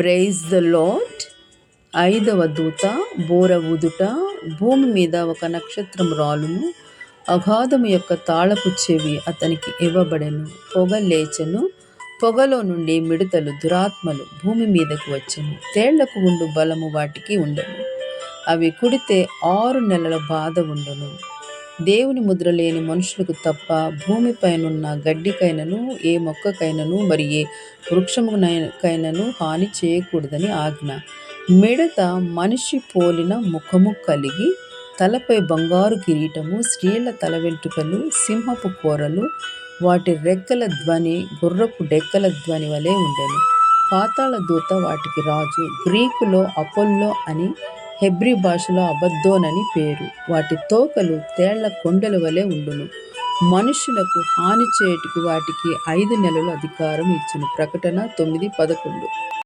Praise the lot ఐదవ దూత బోర ఊదుట భూమి మీద ఒక నక్షత్రం రాలును అగాధము యొక్క తాళపు చెవి అతనికి ఇవ్వబడెను. పొగ లేచెను. పొగలో నుండి మిడతలు దురాత్మలు భూమి మీదకు వచ్చెను. తేళ్ళకు ఉండు బలము వాటికి ఉండను. అవి కుడితే ఆరు నెలల బాధ ఉండను. దేవుని ముద్ర లేని మనుషులకు తప్ప భూమిపైనున్న గడ్డికైనను ఏ మొక్కకైనను మరి ఏ వృక్షముకైనను హాని చేయకూడదని ఆజ్ఞ. మిడత మనిషి పోలిన ముఖము కలిగి తలపై బంగారు కిరీటము స్త్రీల తల వెంట్రుకలు సింహపు కూరలు వాటి రెక్కల ధ్వని గుర్రపు డెక్కల ధ్వని వలె ఉండెను. పాతాళ దూత వాటికి రాజు గ్రీకులో అపోల్లో అని హెబ్రి భాషలో అబద్దోనని పేరు. వాటి తోకలు తేళ్ళ కొండల వలె ఉండును. మనుషులకు హాని చేయుటకు వాటికి ఐదు నెలలు అధికారం ఇచ్చిన. ప్రకటన తొమ్మిది పదకొండు.